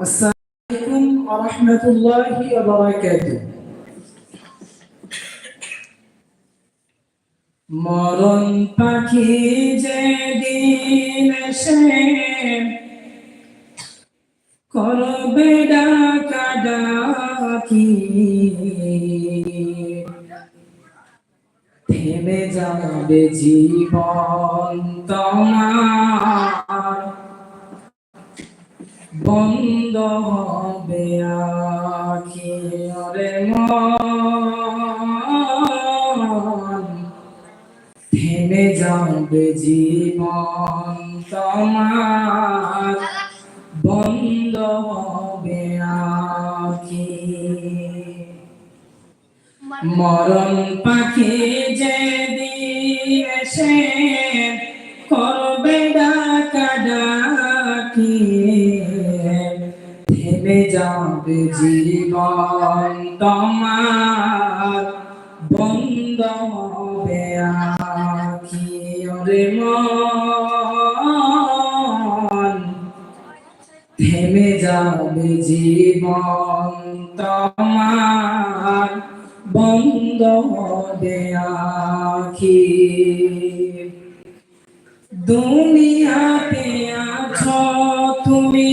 আসসালামু আলাইকুম ওয়া রাহমাতুল্লাহি ওয়া বারাকাতুহু মরণ পাখি যেদিন এসে করবে ডাকা ডাকি। থেমে যাবে জীবন তোমার। বন্ধ হবে আখি মন। থেমে যাবে জীবন তোমার। বন্ধ হবে আখি মরণ পাখি যেদিন এসে করবে ডাকা ডাকি থেমে যাবে জীবন তোমার। বন্ধ হবে আখি ওরে মন। থেমে যাবে জীবন তোমার। বন্ধ হবে আখি দুনিয়াতে আছো তুমি।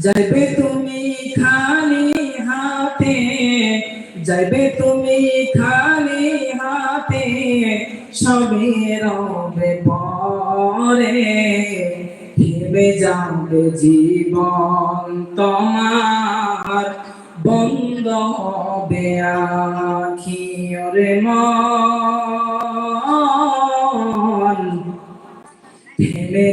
যাইবে তুমি খালি হাতে যাইবে তুমি খালি হাতে সবে রবে পরে থেমে যাবে জীবন তোমার বন্ধ হবে আখি মন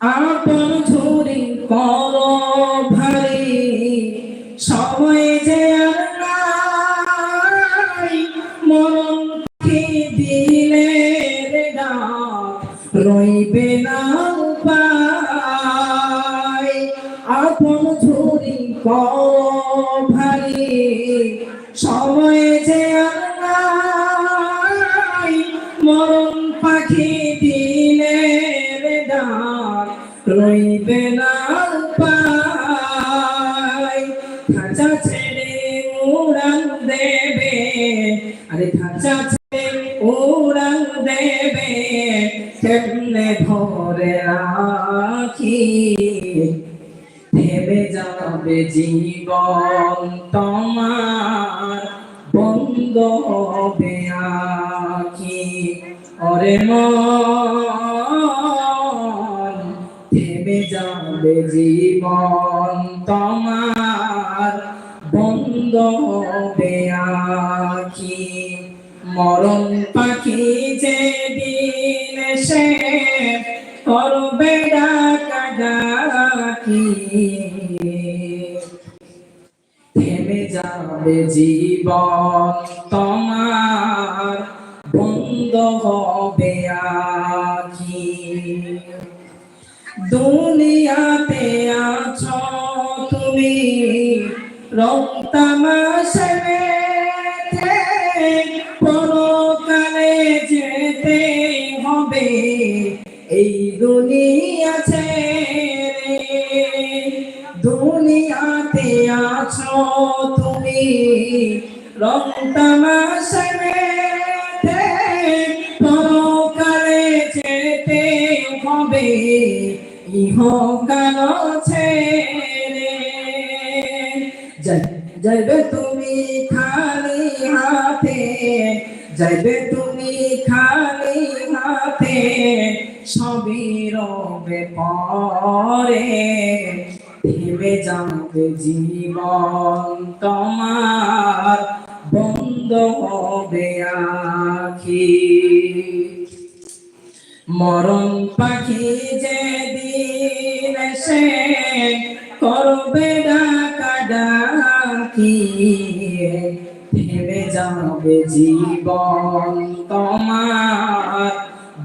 আপন ঝুরি কর ভারি সময় যে মরণ দিলে রইবে না হবে আখি, ওরে মন, থেমে যাবে জীবন তোমার। বন্ধ হবে আখি, মরণ পাখি যেদিন সে করবে ডাকা ডাকি যাবে জীবন তোমার, বন্ধ হবে আখি। দুনিয়াতে আছো তুমি রক্তামাশে পরকালে যেতে হবে। এই দুনিয়া ছেড়ে দুনিয়াতে আছো তুমি রং তামাশায় পরকালে যেতে হবে, ইহকাল ছেড়ে। যাই- যাইবে তুমি খালি হাতে, যাইবে তুমি খালি হাতে, সবই রবে পরে। যাবে জীবন তোমার, বন্ধ হবে আখি। মরণ পাখি যে দিন সে করবে ডাকা ডাকি থেমে যাবে জীবন তোমার,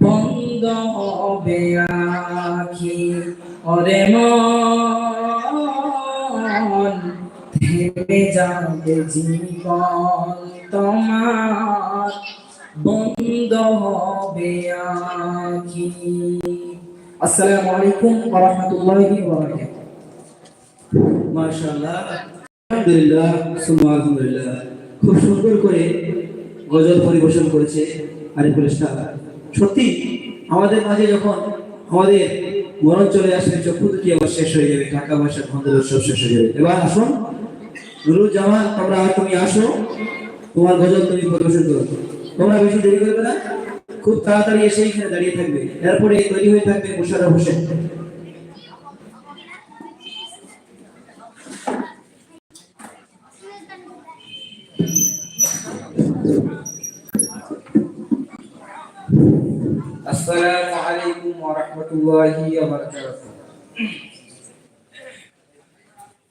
বন্ধ হবে আখি। ওরে মন যাবে জীবন তোমার? বন্ধ হবে আখি। আসসালামু আলাইকুম ওয়া রাহমাতুল্লাহি ওয়া বারাকাতুহু মাশাআল্লাহ। আলহামদুলিল্লাহ, সুম্মা আলহামদুলিল্লাহ। খুব সুন্দর করে গজল পরিবেশন করেছে আরিফুল ইসলাম। সত্যি, আমাদের মাঝে যখন আমাদের মরণ চলে আসবে চক্ষু দুটি আবার শেষ হয়ে যাবে, টাকা পয়সা ধন্দের সব শেষ হয়ে যাবে। এবার আসুন নুরুল জামান তোমরা তুমি আসো। তোমার গজল তুমি পরিবেশন করো। তোমরা বেশি দেরি করবে না। খুব তাড়াতাড়ি এসে এখানে দাঁড়িয়ে থাকবে। এরপরে তৈরি হয়ে থাকবে মুশারফ হোসেন। আলাইকুম ওয়া রাহমাতুল্লাহি ওয়া বারাকাতুহু।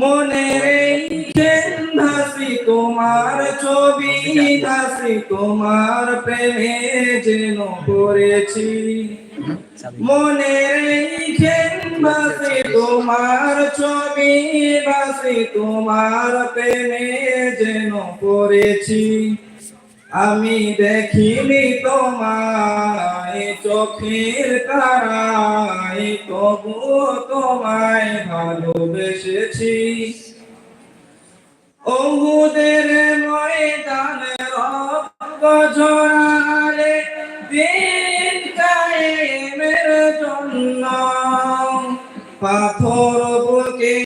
মনের হাসি তোমার ছবি, হাসি তোমার প্রেমে যেন পড়েছি। মনের হাসি তোমার ছবি, হাসি তোমার প্রেমে যেন পড়েছি। আমি দেখিনি তোমায়, চোখের তারায় তবু তোমায় ভালোবেসেছি। ওহুদের ময়দানে রক্ত ঝরালে দিন কায়েমের জন্য। পাথর বুকে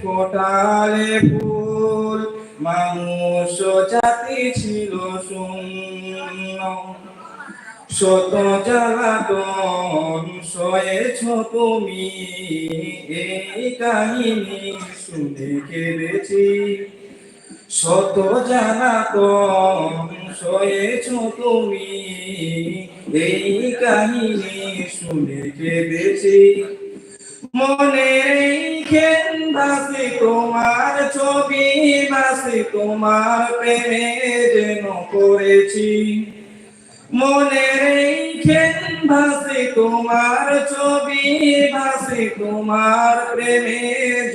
ফোটালে ফুল জাতি ছিল শূন্য। শত জ্বালাতন সয়েছ তুমি, এই কাহিনী শুনে কেঁদেছি শত জ্বালাতন সয়েছ তুমি, এই কাহিনী শুনে কেঁদেছি মনের খেন ভাসি তোমার ছবি ভাসি তোমার প্রেমে যেন করেছি মনের খেন ভাসি তোমার ছবি ভাসি তোমার প্রেমে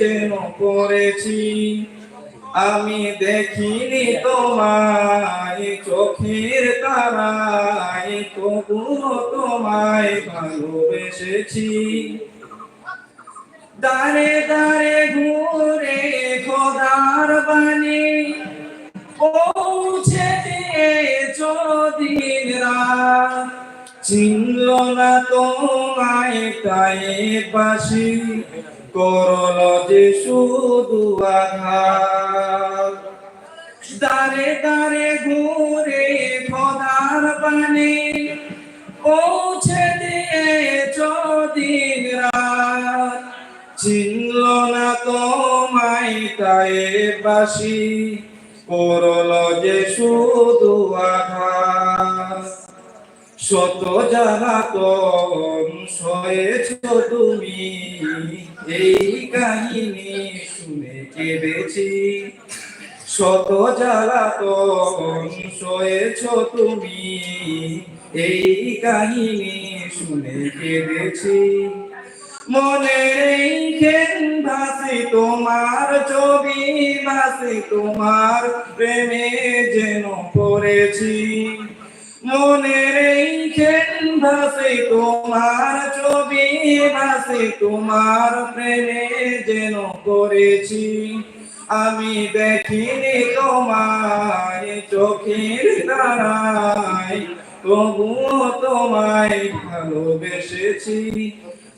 যেন করেছি আমি দেখিনি তোমায়, চোখের তারায়, তবুও তোমায় ভালোবেসেছি। দাঁড়ে দাঁড়ে ঘুরে খোদার বাণী। পৌঁছে দিয়ে দিন রাত। চিনল না তোমায় তাই বাসি। করল যে শুধু দাঁড়ে দাঁড়ে ঘুরে খোদার বাণী। পৌঁছে দিয়ে দিন রাত চিনল না তোমায় তাই বাসি, করল যে শুধু আঘাত। শত জ্বালাতন সয়েছ তুমি, এই কাহিনী শুনে কেঁদেছি। শত জ্বালাতন সয়েছ তুমি, এই কাহিনী শুনে কেঁদেছি। মনের এই খেন ভাসি তোমার ছবি, ভাসি তোমার প্রেমে যেন পড়েছি। মনের এই খেন ভাসি তোমার ছবি, ভাসি তোমার প্রেমে যেন পড়েছি। আমি দেখিনি তোমায় চোখের দ্বারায়, তবুও তোমায় ভালোবেসেছি।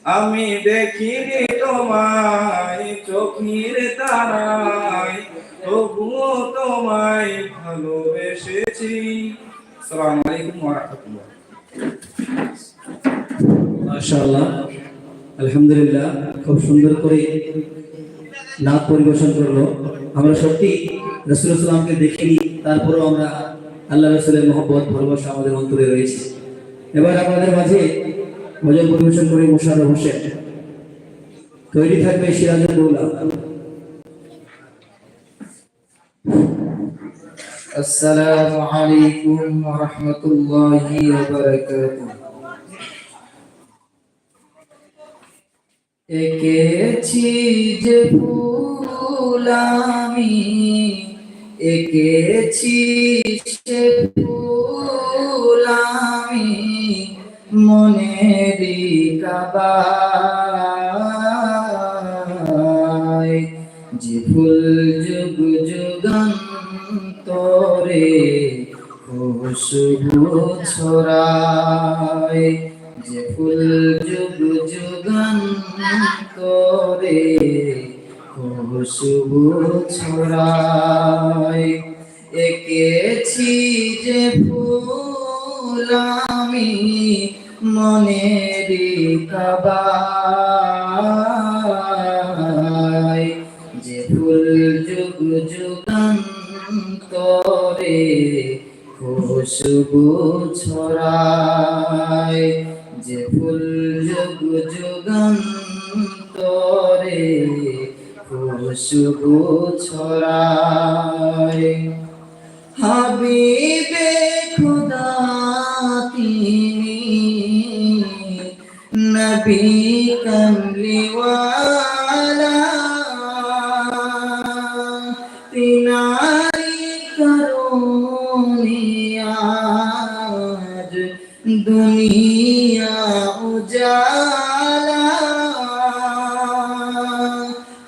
আমি দেখিনি তোমায়, চোখের তারায়। তবুও তোমায় ভালোবেসেছি। আসসালামু আলাইকুম মাশাআল্লাহ, আলহামদুলিল্লাহ, খুব সুন্দর করে নাচ পরিবেশন করল। আমরা সত্যি রসুল সাল্লামকে দেখিনি, তারপরেও আমরা আল্লাহ রসুলের মহব্বত, ভালোবাসা আমাদের অন্তরে রয়েছে। এবার আপনাদের মাঝে ভজন পরিবেশন করে মোশারফ হোসেন তৈরি থাকবে সিরাজুল দৌলা السلام عليكم ورحمة الله وبركاته এঁকেছি যে ফুল আমি এঁকেছি সে ফুল আমি মনেরই কাবায়, যে ফুল যুগ যুগান্তরে খুশবু ছড়ায়, যে ফুল যুগ যুগান্তরে খুশবু ছড়ায়। এঁকেছি যে ফুল আমি মনেরই কাবায়, যে ফুল যুগ যুগান্তরে খুশবু ছড়ায়, যে ফুল যুগ যুগান্তরে খুশবু ছড়ায়। হাবিবে নবী কমলিওয়ালা তিনারি করুনিয়াজ দুনিয়া উজালা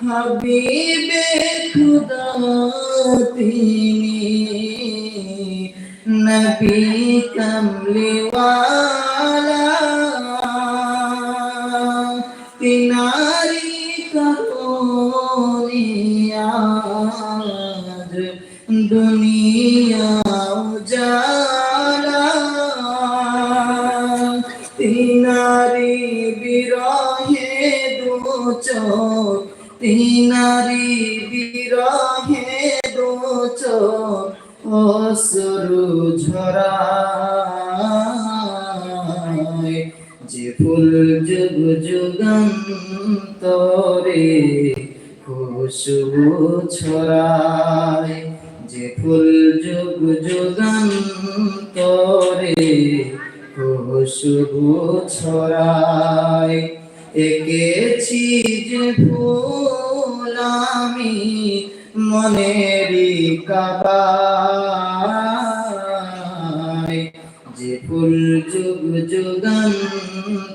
হাবিবে খুদা তিনি নবী কমলিওয়ালা অসরু যে ফুল যুগ যুগান্তরে খুশবু ছড়ায়, যে ফুল যুগ যুগান্তরে খুশবু ছড়ায়। এঁকেছি যে ফুল আমি মনেরই কাবায়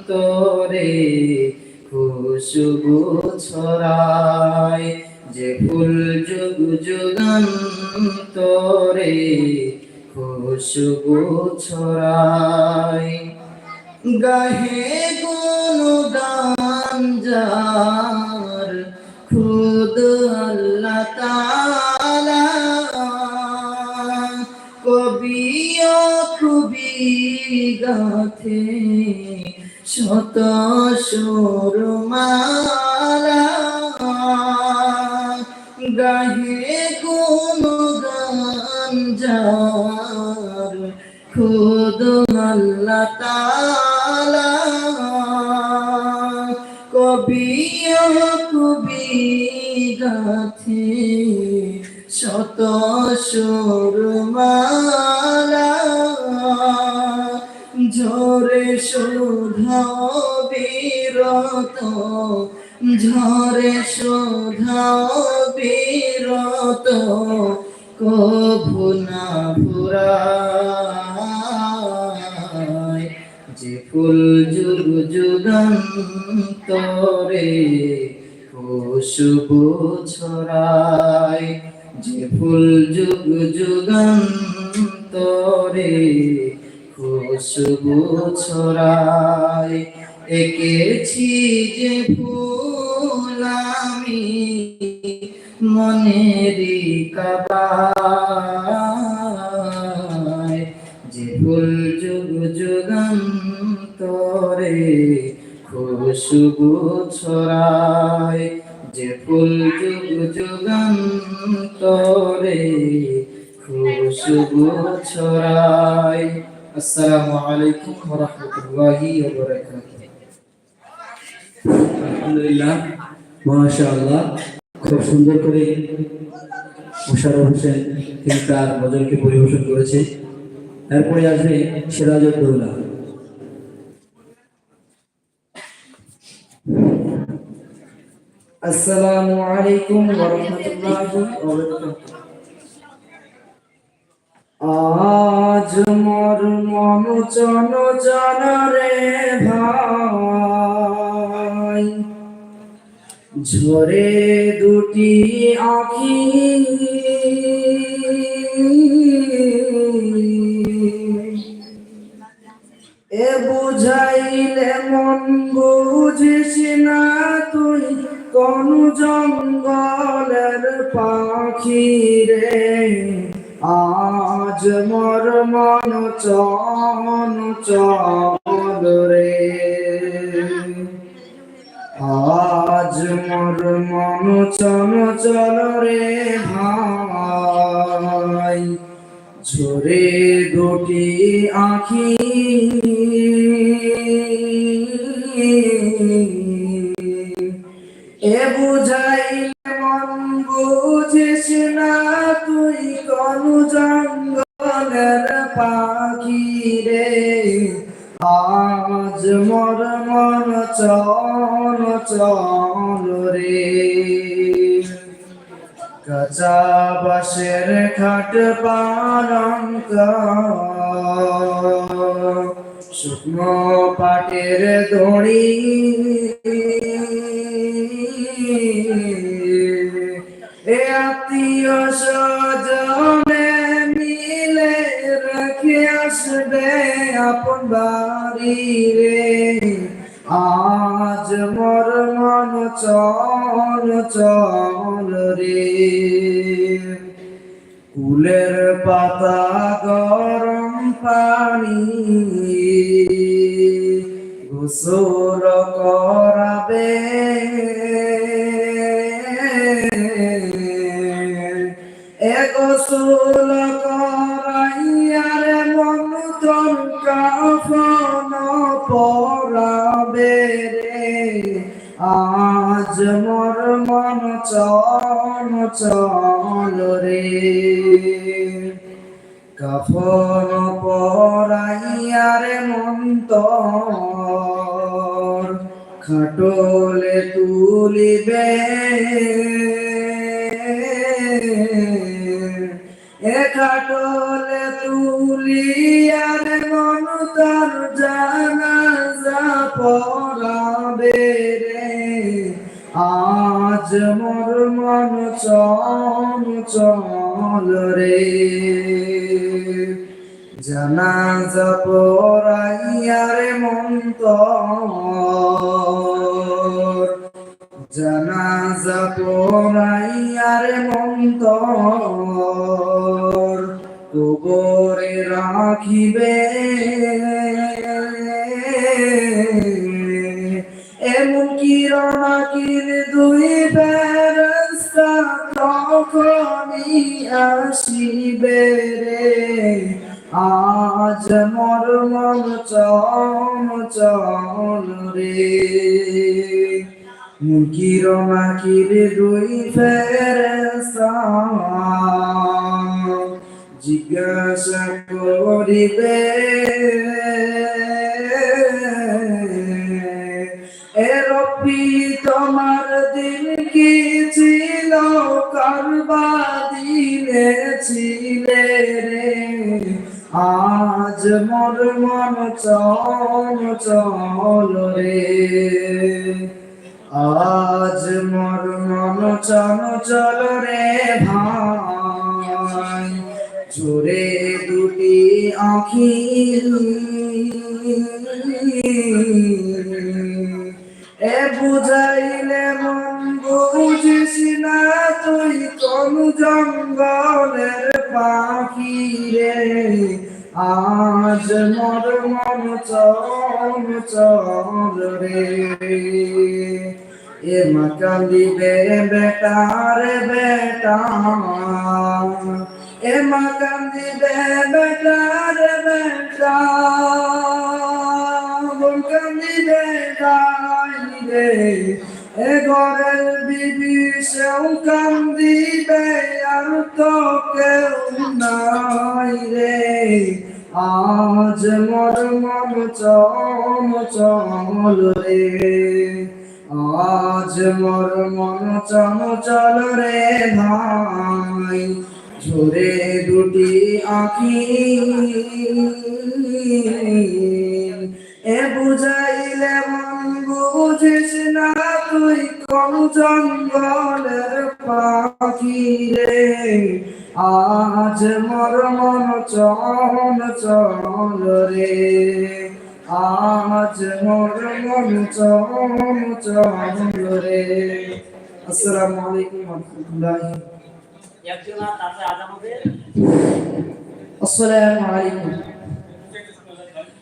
যুগান্তরে খুশবু ছড়ায়, যে ফুল যুগ যুগান্তরে খুশবু ছড়ায়। গাহে গুণগান যার, খুদ কবিও খুবই গাথে শত সুরমালা গাহে গুণগান যার খুদ আল্লাহ তাআলা কবিও কবি গাথে শত সুরমালা ঝরে শোধা বীর বিরত ঝরে শোধাও বিরত কভু না ফুরায় যে ফুল যুগ যুগান্তরে খুশবু ছড়ায়, যে ফুল যুগ যুগান্তরে খুশবু ছড়ায় এঁকেছি যে ফুল আমি মনেরই কাবায়। যে ফুল যুগ যুগান্তরে খুশবু ছড়ায়। যে ফুল যুগ যুগান্তরে খুশবু ছড়ায়। আসসালামু আলাইকুম ওয়া রাহমাতুল্লাহি ওয়া বারাকাতুহু আলহামদুলিল্লাহ মাশাআল্লাহ। খুব সুন্দর করে মোশাররফ হোসেন তিনি তার গজলকে পরিবেশন করেছে। এরপরে আসবে সিরাজউদ্দৌলা আসসালামু আলাইকুম ওয়া রাহমাতুল্লাহি ওয়া বারাকাতুহু আজ মোর মন চন জন রে ভাই। ঝরে দুটি আখি। এ বুঝাইলে মন বুঝিস না তুই, কোন জঙ্গলের পাখি রে। আজ মর মন চন চল রে। আজ মোর মন চন চল রে ভাই। ঝরে দুটি আখি। এ বুঝাইলে খাট পালঙ্ক শুকনো পাটের দড়ি। এ আত্মীয় স্বজনে মিলে রেখে আসবে আপন বাড়ি রে। আজ মোর মন চল চল রে। কুলের পাতা গরম পানি গোসল করাবে। এ গোসল করাইয়ার মন কাফন পরাবে রে। আজ মোর মন চল চল রে। কাফন পরাইয়ারে মন্তর, খাটলে তুলিবে। এ খাটলে তুলিয়ারে মন তার জানাজা পড়াবে রে। আজ মোর মন চল চল রে। জানাজা পড়াইয়ারে মন্তর। জানাজা পড়াইয়ারে মন্তর। কবরে রাখিবে। এমন দুই ফেরস্তা তখনই আসিবে রে। আজ মর মন চল চল রে কিরণাকির দুই ফেরস্তা জিজ্ঞাসা করিবে ছিল করবা দিলে ছিলে রে। আজ মোর মন চল চল রে। আজ মোর মন চল চল রে ভাই। জোরে দুটি আখি এ বুঝাইলে মন বুঝিস না তুই কোন জঙ্গলের পাখি রে? আজ মোর মন চল চল রে। এ মাকান দিবে বেটা রে বেটা এ মাকান দিবে বেটা রে বেটা। বলকান দিবে গাই রে। এ ঘরের বিবি সেও কান্দিবে, আর তো কেউ নাই রে। আজ মোর মন চল চল রে, আজ মোর মন চল চল রে ভাই। ঝরে দুটি আঁখি এ বুঝাইলে মন বুঝিস না তুই কোন জঙ্গলের পাখি রে? আজ মোর মন চল চল রে। আজ মোর মন চল চল রে। আসসালামু আলাইকুম রাহমাতুল্লাহি। আসসালামু আলাইকুম।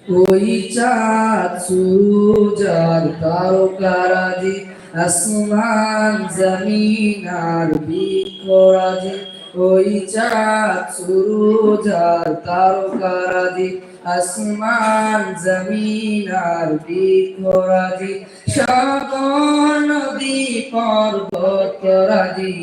ওই চাঁদ সুজার তারকারাজি, আসমান জমিন আর বিকরাজি ওই চাঁদ সুরুজার তারকারাজি, আসমান জমিন আর বিকরাজি সাগর নদী পর্বত রাজি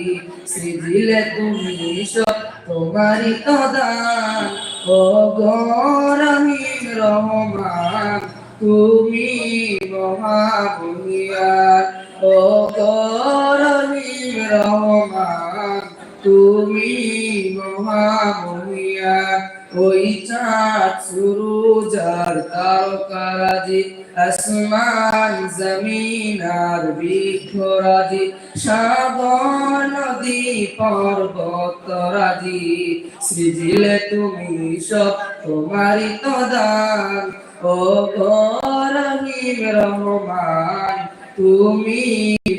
তুমি সব তোমারই তো দান ও গরহিম রহমান, তুমি মহাবুনিয়ার। ও গরহিম রহমান, তুমি মহাবুনিয়ার। ওই বৃক্ষরাজি নদী পর্বত রাজি সৃজিলে তুমি সব তোমারই তো ও গরহিম রহমান, তুমি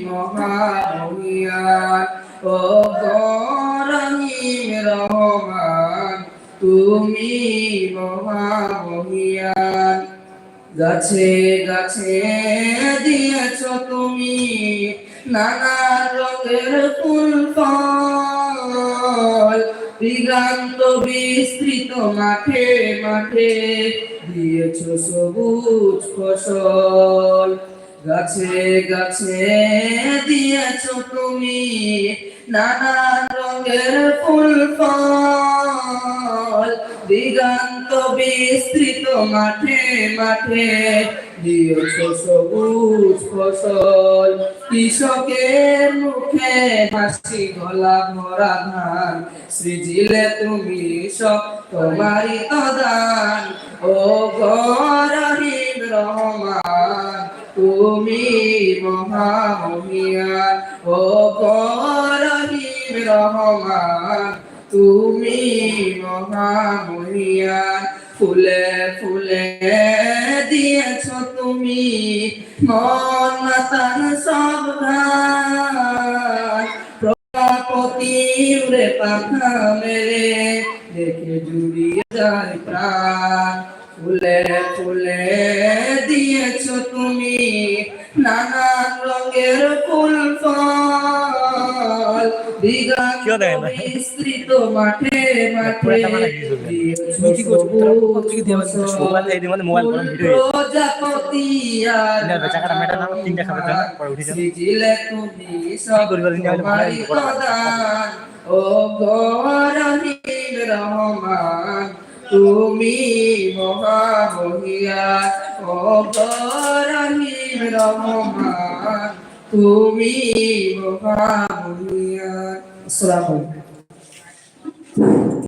মহামহিয়ান। ও গরহিম রহমান তুমি মহামহিয়ান গাছে গাছে দিয়েছ তুমি নানা রঙের ফুল, ফল। দিগান্ত বিস্তৃত মাঠে মাঠে দিয়েছ সবুজ ফসল। গাছে গাছে দিয়েছ তুমি নানা রঙের ফুল, ফল। দিগান্ত বিস্তৃত মাঠে মাঠে দিয়েছ সবুজ ফসল। কৃষকের মুখে হাসি গলা ভরা ধান। সৃজিলে তুমি সব তোমারই তো দান ও গরিব রহমান, তুমি মহামহিয়ান ও গরিব রহমান তুমি মহামহিয়ান ফুলে ফুলে দিয়েছ তুমি মন মাতান সব ঘাট প্রজাপতি উড়ে পাখা মেরে দেখে জুড়িয়ে যায় প্রাণ। ফুলে ফুলে দিয়েছ তুমি নানান রঙের ফুল, ফল। মাঠে মাঠে ও গরহিম রহমান তুমি মহামহিয়ান ও গরহিম রহমান তুমি মহামহিয়ান السلام عليكم